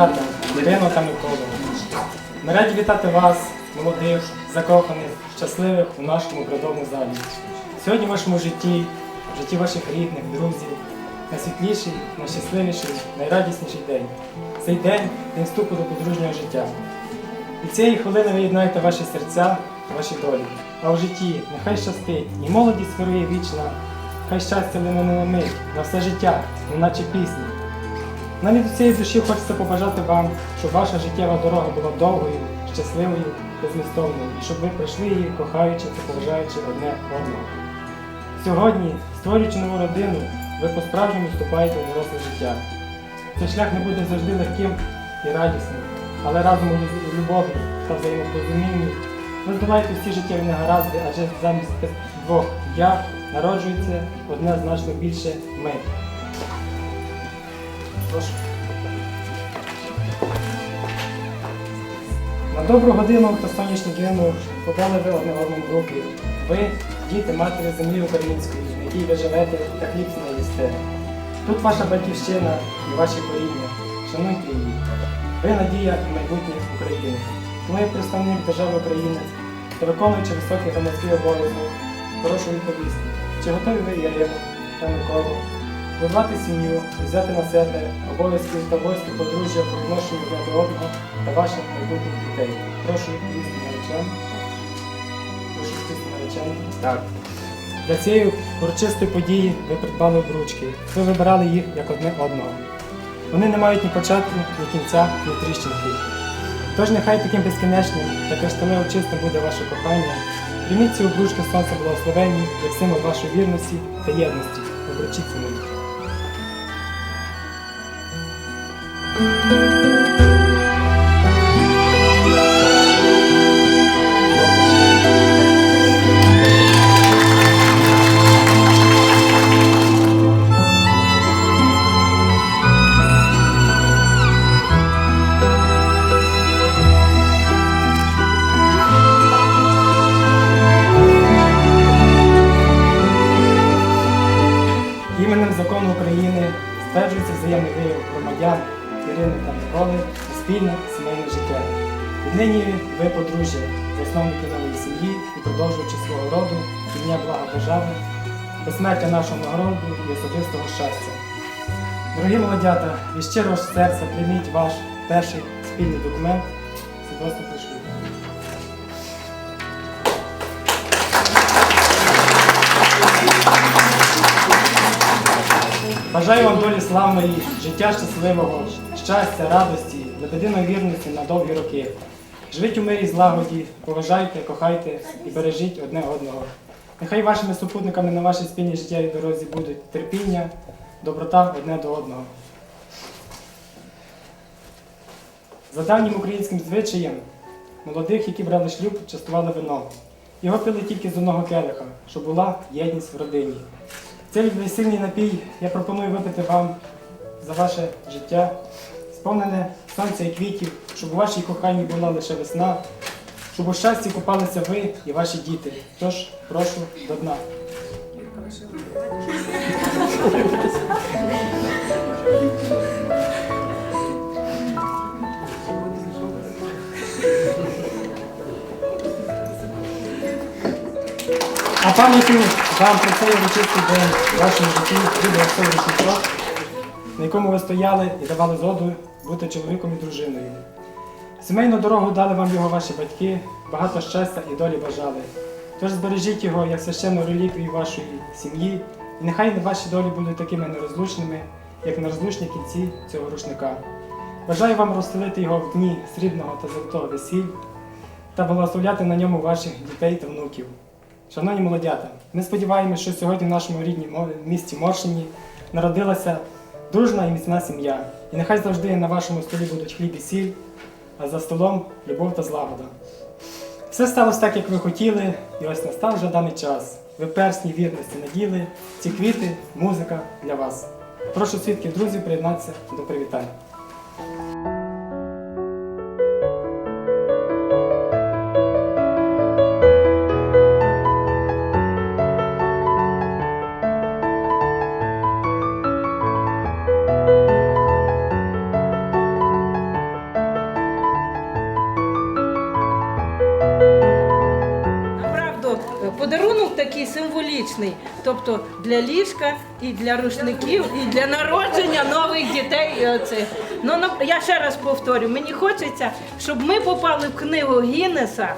святом, Ірину та Миколу. Ми раді вітати вас, молодих, закоханих, щасливих у нашому родовому залі. Сьогодні в вашому житті, в житті ваших рідних, друзів, найсвітліший, найщасливіший, найрадісніший день. Цей день день вступу до подружнього життя. І цієї хвилини ви єднаєте ваші серця, ваші долі. А у житті нехай щастить, і молодість вирує вічна, хай щастя лине на мить, на все життя, неначе пісня. Навіть від цієї душі хочеться побажати вам, щоб ваша життєва дорога була довгою, щасливою безмістовною, і щоб ви пройшли її, кохаючи та поважаючи одне одного. Сьогодні, створюючи нову родину, ви по-справжньому вступаєте в доросле життя. Цей шлях не буде завжди легким і радісним, але разом у любові та взаємопорозумінні ви здолаєте всі життєві негаразди, адже замість двох я народжується одне значно більше ми. Прошу. На добру годину та сонячну годину подали ви одне одному руки. Ви діти матері землі української, на якій ви живете та хліб з неї їсте. Тут ваша батьківщина і ваші коріння. Шануйте її. Ви надія і майбутнє України. Тому як представник держави України та виконуючи високий громадський обов'язок, прошу відповісти, чи готові ви Ярину та Миколу будувати сім'ю, взяти на себе обов'язки та обов'язки подружжя по відношенню до одного та ваших майбутніх дітей. Прошу відповісти наречені. Прошу відповісти наречені. Так. Для цієї урочистої події ви придбали обручки. Ви вибирали їх як одне одного. Вони не мають ні початку, ні кінця, ні тріщинки. Тож нехай таким безкінечним та кришталево чистим буде ваше кохання. Прийміть ці обручки сонця благословенні, як символ вашої вірності та єдності. Обручіться мені. Música Віднині ви подружжя, засновники нової сім'ї і продовжуючи свого роду, ім'я блага держави, безсмертя нашого народу і особистого щастя. Дорогі молодята, від щирого серця прийміть ваш перший спільний документ свідоцтво про. Бажаю вам долі славної, життя щасливого, щастя, радості, лебединої вірності на довгі роки. Живіть у мирі злагоді, поважайте, кохайте і бережіть одне одного. Нехай вашими супутниками на вашій спільній життєвій дорозі будуть терпіння, доброта одне до одного. За давнім українським звичаєм молодих, які брали шлюб, частували вино. Його пили тільки з одного келиха, щоб була єдність в родині. Цей весільний напій я пропоную випити вам за ваше життя, сповнене сонця і квітів, щоб у вашій коханні була лише весна, щоб у щасті купалися ви і ваші діти. Тож прошу до дна. А пам'ятаю вам про цей урочистий день в вашому житті буде особливий крок, на якому ви стояли і давали згоду бути чоловіком і дружиною. Сімейну дорогу дали вам його ваші батьки, багато щастя і долі бажали. Тож збережіть його як священну реліквію вашої сім'ї, і нехай ваші долі будуть такими нерозлучними, як нерозлучні кінці цього рушника. Бажаю вам розстелити його в дні срібного та золотого весіль та благословляти на ньому ваших дітей та внуків. Шановні молодята, ми сподіваємося, що сьогодні в нашому рідному місті Моршині народилася дружна і міцна сім'я. І нехай завжди на вашому столі будуть хліб і сіль, а за столом любов та злагода. Все сталося так, як ви хотіли, і ось настав вже даний час. Ви персні вірності наділи, ці квіти, музика для вас. Прошу свідків друзів приєднатися до привітань. Такий символічний, тобто для ліжка і для рушників, і для народження нових дітей. Оце. Ну, на- я ще раз повторю, мені хочеться, щоб ми попали в книгу Гіннеса,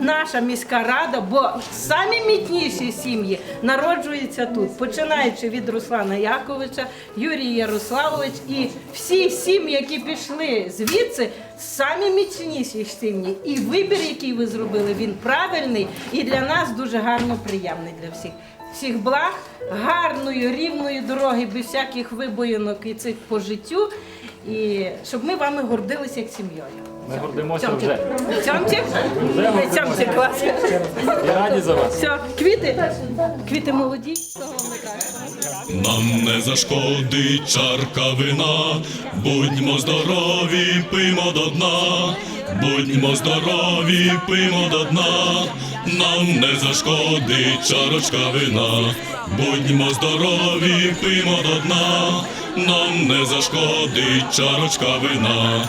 наша міська рада, бо самі мітніші сім'ї народжуються тут, починаючи від Руслана Яковича, Юрій Ярославович і всі сім'ї, які пішли звідси, самі міцніші сім'ї. І вибір, який ви зробили, він правильний і для нас дуже гарно приємний для всіх. всіх благ, гарної, рівної дороги, без всяких вибоїнок і цих по життю. І щоб ми вами гордилися як сім'єю. Ми гордимося вже. Цьомчик? Цьомчик, клас. І раді за вас. Все, квіти. Квіти молоді. Нам не зашкодить чарка вина, будьмо здорові, пиймо до дна, будьмо здорові, пиймо до дна, нам не зашкодить чарочка вина, будьмо здорові, пиймо до дна, нам не зашкодить чарочка вина.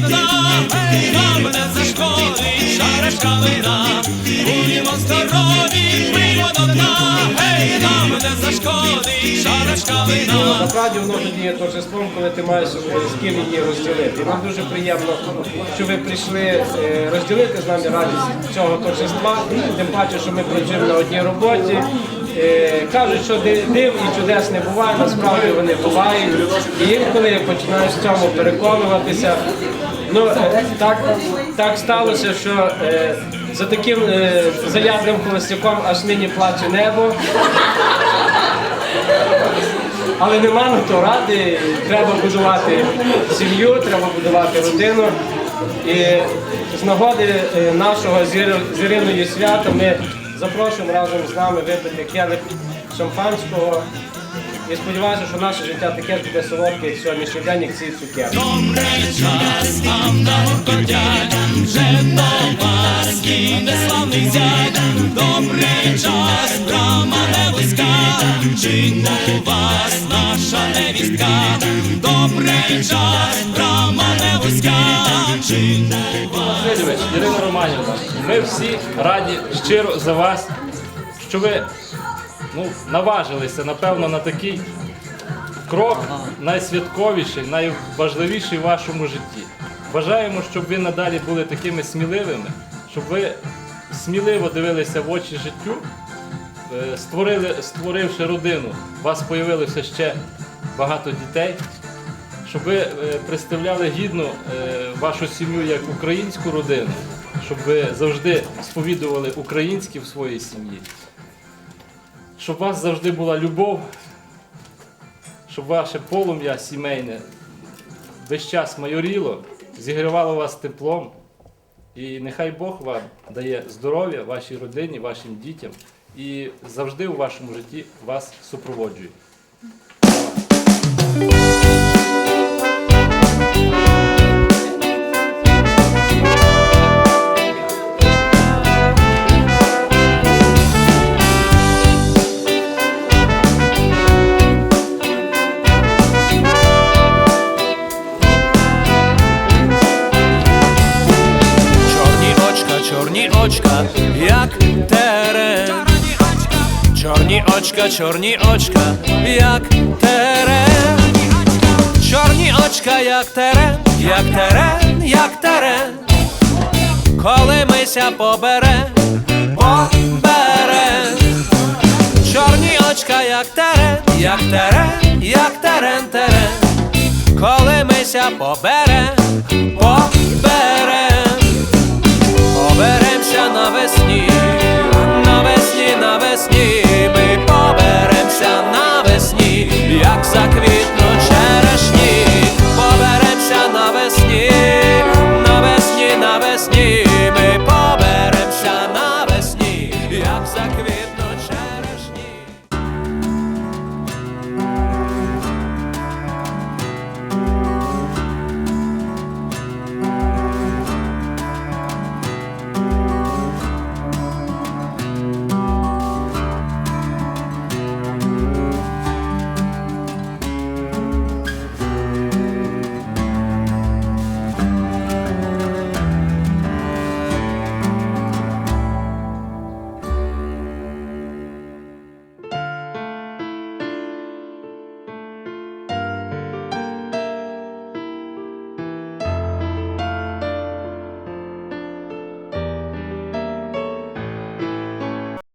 до дна, нам не зашкодить чарочка вина, будьмо здорові, пиймо до дна, гей, нам не зашкодить чарочка вина. Насправді воно тоді є торжеством, коли ти маєш з ким її розділити. Нам дуже приємно, що ви прийшли е, розділити з нами радість цього торжества. Тим паче, що ми працюємо на одній роботі. Е, Кажуть, що див і чудес не буває, насправді вони бувають. І інколи починаєш в цьому переконуватися. Ну, е, так, так сталося, що е, за таким заядлим холостяком аж нині плаче небо. Але нема на то ради, треба будувати сім'ю, треба будувати родину. І з нагоди нашого з Іри- з Іриною свята ми запрошуємо разом з нами випити келих шампанського. І сподіваюся, що наше життя таке ж буде солодке як сьогоднішній день, як ці цукерки. час там на горкотять, вже до вас іде славний зять, добрий час, брама не вузька, чи у вас наша невістка, добрий час, брама не вузька, чи у вас Васильович, Ірина Романівна, ми всі раді щиро за вас, що ви ну, наважилися, напевно, на такий крок найсвятковіший, найважливіший в вашому житті. Бажаємо, щоб ви надалі були такими сміливими, щоб ви сміливо дивилися в очі життю, е, створили, створивши родину, у вас появилося ще багато дітей, щоб ви е, представляли гідно е, вашу сім'ю як українську родину, щоб ви завжди сповідували українське в своїй сім'ї, щоб у вас завжди була любов, щоб ваше полум'я сімейне весь час майоріло, зігрівало вас теплом. І нехай Бог вам дає здоров'я вашій родині, вашим дітям і завжди у вашому житті вас супроводжує. Чорні очка, як терен. Чорні очка, як терен, як терен, як терен. Коли мися побере, побере. Чорні очка, як терен, як терен, як терен, терен. Коли мися побере, побере. Поберемося навесні, навесні, навесні,